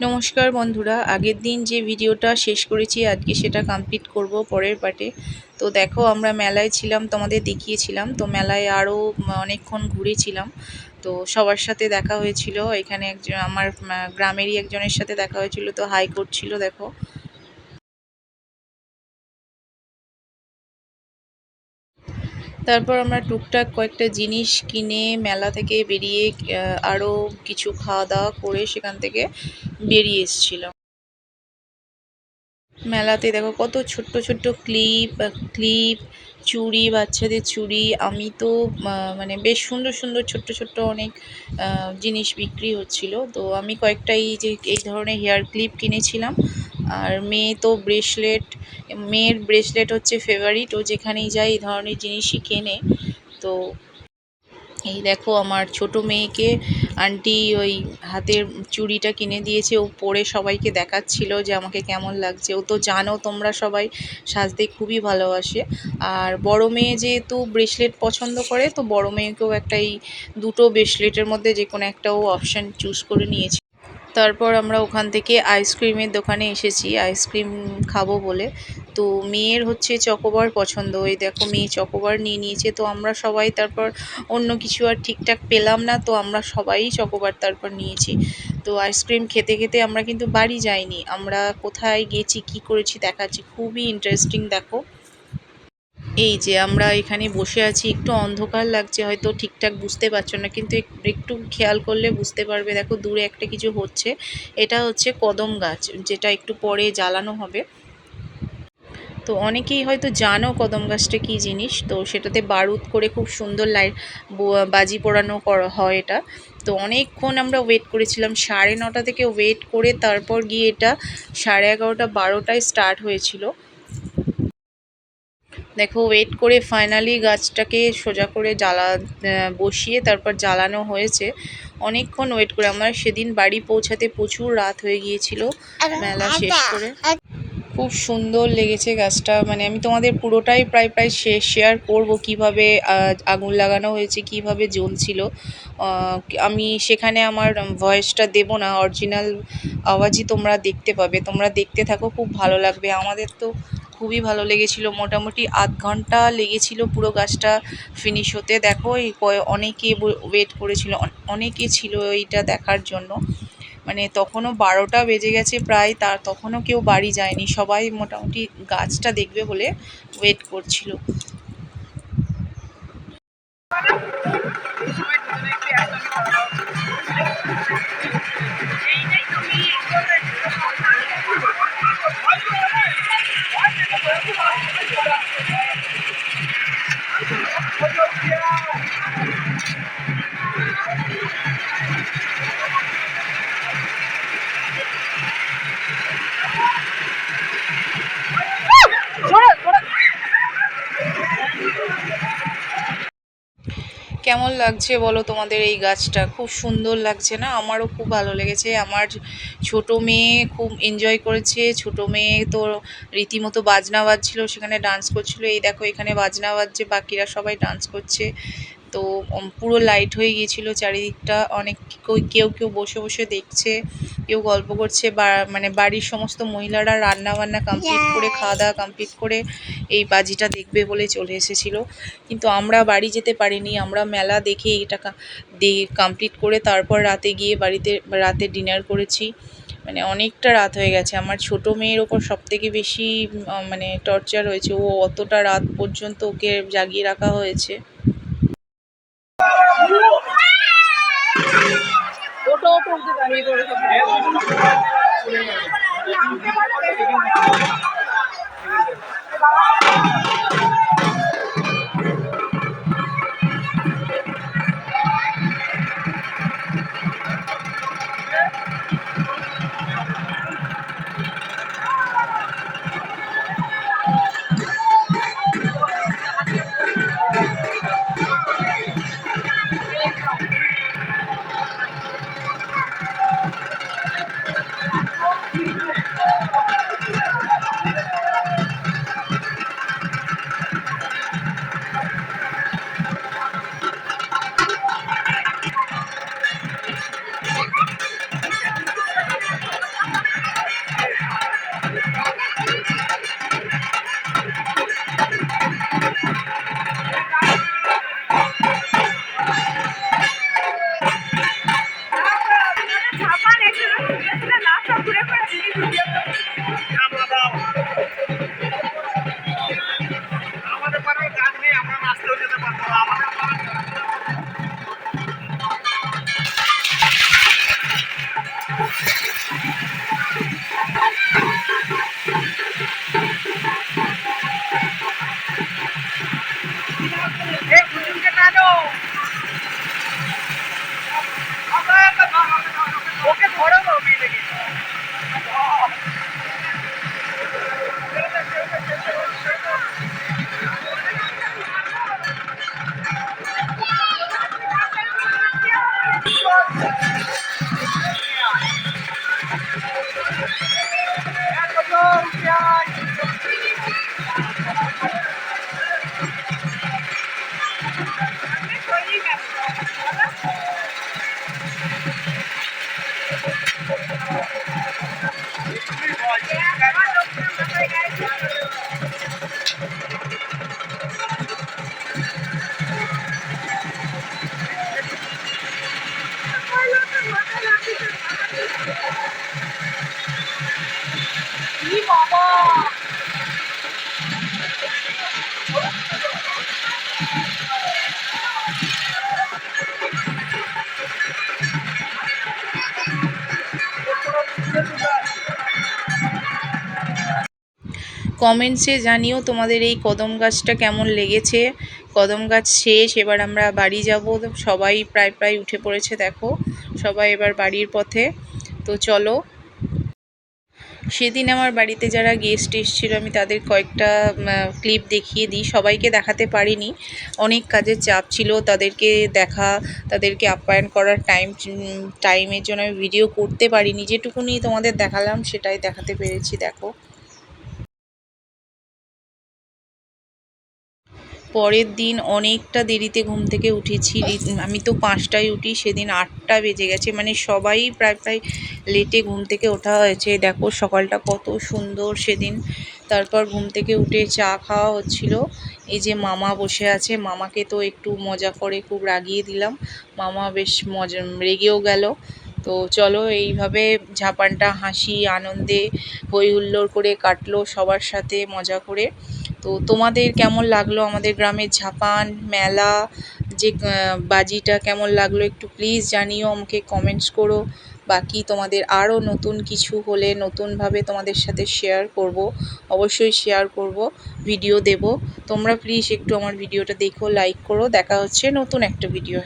নমস্কার বন্ধুরা, আগের দিন যে ভিডিওটা শেষ করেছি, আজকে সেটা কমপ্লিট করব পরের পার্টে। তো দেখো, আমরা মেলায় ছিলাম, তোমাদের দেখিয়েছিলাম। তো মেলায় আরও অনেকক্ষণ ঘুরেছিলাম। তো সবার সাথে দেখা হয়েছিল। এখানে একজন, আমার গ্রামেরই একজনের সাথে দেখা হয়েছিল। তো হাই করছিল দেখো। তারপর আমরা টুকটাক কয়েকটা জিনিস কিনে মেলা থেকে বেরিয়ে আরও কিছু খাওয়া দাওয়া করে সেখান থেকে বেরিয়ে এসেছিলাম। মেলাতে দেখো কত ছোট্ট ছোট্ট ক্লিপ ক্লিপ, চুড়ি, বাচ্চাদের চুড়ি। আমি তো মানে বেশ সুন্দর সুন্দর ছোট্ট ছোট্ট অনেক জিনিস বিক্রি হচ্ছিল। তো আমি কয়েকটা এই যে এই ধরনের হেয়ার ক্লিপ কিনেছিলাম। আর মেয়ে তো ব্রেসলেট মেয়ের ব্রেসলেট হচ্ছে ফেভারিট ও যেখানেই যায় এই ধরনের জিনিসই কেনে। তো এই দেখো আমার ছোট মেয়েকে আন্টি ওই হাতের চুড়িটা কিনে দিয়েছে, ও পরে সবাইকে দেখাচ্ছিল যে আমাকে কেমন লাগছে। ও তো জানো তোমরা সবাই সাজতে খুবই ভালোবাসে। আর বড় মেয়ে যেহেতু ব্রেসলেট পছন্দ করে, তো বড় মেয়েকেও একটা এই দুটো ব্রেসলেটের মধ্যে যে কোনো একটা ও অপশান চুজ করে নিয়েছে। তারপর আমরা ওখান থেকে আইসক্রিমের দোকানে এসেছি আইসক্রিম খাব বলে। তো মেয়ের হচ্ছে চকোবার পছন্দ ওই দেখো মেয়ে চকোবার নিয়ে নিয়েছে। তো আমরা সবাই তারপর অন্য কিছু আর ঠিকঠাক পেলাম না, তো আমরা সবাই চকোবার তারপর নিয়েছি। তো আইসক্রিম খেতে খেতে আমরা কিন্তু বাড়ি যাইনি, আমরা কোথায় গেছি, কি করেছি দেখাচ্ছি, খুবই ইন্টারেস্টিং দেখো। এই যে আমরা এখানে বসে আছি, একটু অন্ধকার লাগছে, হয়তো ঠিকঠাক বুঝতে পারছ না, কিন্তু একটু খেয়াল করলে বুঝতে পারবে, দেখো দূরে একটা কিছু হচ্ছে, এটা হচ্ছে কদম গাছ, যেটা একটু পরে জ্বালানো হবে। তো অনেকেই হয়তো জানো কদম গাছটা কী জিনিস, তো সেটাতে বারুদ করে খুব সুন্দর লাইট বাজি পোড়ানো হয় এটা। তো অনেকক্ষণ আমরা ওয়েট করেছিলাম, সাড়ে নটা থেকে ওয়েট করে তারপর গিয়ে এটা সাড়ে এগারোটা, বারোটায় স্টার্ট হয়েছিল। দেখো ওয়েট করে ফাইনালি গাছটাকে সোজা করে জ্বালা বসিয়ে তারপর জ্বালানো হয়েছে। অনেকক্ষণ ওয়েট করে আমার সেদিন বাড়ি পৌঁছাতে প্রচুর রাত হয়ে গিয়েছিল। মেলা শেষ করে। খুব সুন্দর লেগেছে গাছটা। মানে আমি তোমাদের পুরোটাই প্রায় প্রায় শেয়ার করব কীভাবে আগুন লাগানো হয়েছে কীভাবে জ্বলছিল। আমি সেখানে আমার ভয়েসটা দেব না অরিজিনাল আওয়াজই তোমরা দেখতে পাবে। তোমরা দেখতে থাকো খুব ভালো লাগবে। আমাদের তো খুবই ভালো লেগেছিল। মোটামুটি আধ ঘণ্টা লেগেছিল পুরো গাছটা ফিনিশ হতে। দেখো, এই অনেকে ওয়েট করেছিল। অনেকে ছিল এইটা দেখার জন্য। মানে তখনও বারোটা বেজে গেছে প্রায়, তার তখনও কেউ বাড়ি যায়নি। সবাই মোটামুটি গাছটা দেখবে বলে ওয়েট করছিল। কেমন লাগছে বলো তোমাদের এই গাছটা? খুব সুন্দর লাগছে না? আমারও খুব ভালো লেগেছে। আমার ছোট মেয়ে খুব এনজয় করেছে। ছোট মেয়ে তো রীতিমতো বাজনা বাজছিল, সেখানে ডান্স করছিল। এই দেখো এখানে বাজনা বাজছে, বাকিরা সবাই ডান্স করছে। তো পুরো লাইট হয়ে গিয়েছিল চারিদিকটা। অনেক কেউ কেউ বসে বসে দেখছে কেউ গল্প করছে বা মানে বাড়ির সমস্ত মহিলারা রান্না বান্না কমপ্লিট করে খাওয়া দাওয়া কমপ্লিট করে এই বাজিটা দেখবে বলে চলে এসেছিল। কিন্তু আমরা বাড়ি যেতে পারিনি আমরা মেলা দেখে এটা কমপ্লিট করে তারপর রাতে গিয়ে বাড়িতে রাতে ডিনার করেছি। মানে অনেকটা রাত হয়ে গেছে। আমার ছোট মেয়ের ওপর সব থেকে বেশি মানে টর্চার হয়েছে। ও অতটা রাত পর্যন্ত ওকে জাগিয়ে রাখা হয়েছে। ওটো ওটো কমেন্টসে জানিও তোমাদের এই কদম গাছটা কেমন লেগেছে। কদম গাছ শেষ, এবার আমরা বাড়ি যাব। সবাই প্রায় প্রায় উঠে পড়েছে, দেখো। সবাই এবার বাড়ির পথে। তো চলো। সেদিন আমার বাড়িতে যারা গেস্ট এসেছিল, আমি তাদের কয়েকটা ক্লিপ দেখিয়ে দিই। সবাইকে দেখাতে পারিনি। অনেক কাজের চাপ ছিল। তাদেরকে দেখা, তাদেরকে আপ্যায়ন করার টাইম টাইমের জন্য আমি ভিডিও করতে পারিনি। যেটুকুনি তোমাদের দেখালাম, সেটাই দেখাতে পেরেছি, দেখো। পরের দিন অনেকটা দেরিতে ঘুম থেকে উঠেছি। আমি তো পাঁচটায় উঠি, সেদিন আটটা বেজে গেছে। মানে সবাই প্রায় প্রায় লেটে ঘুম থেকে ওঠা হয়েছে। দেখো সকালটা কত সুন্দর সেদিন। তারপর ঘুম থেকে উঠে চা খাওয়া হচ্ছিল। এই যে মামা বসে আছে, মামাকে তো একটু মজা করে খুব রাগিয়ে দিলাম। মামা বেশ মজা, রেগেও গেল। তো চলো এইভাবে ঝাপানটা, হাসি, আনন্দে হই হুল্লোড় করে কাটলো সবার সাথে মজা করে। তো তোমাদের কেমন লাগল আমাদের গ্রামের ঝাপান, মেলা, যে বাজিটা কেমন লাগল একটু প্লিজ জানিও, আমাকে কমেন্টস করো। বাকি তোমাদের আরও নতুন কিছু হলে নতুনভাবে তোমাদের সাথে শেয়ার করব, অবশ্যই শেয়ার করব ভিডিও দেব। তোমরা প্লিজ একটু আমার ভিডিওটা দেখো লাইক করো, দেখা হচ্ছে নতুন একটা ভিডিও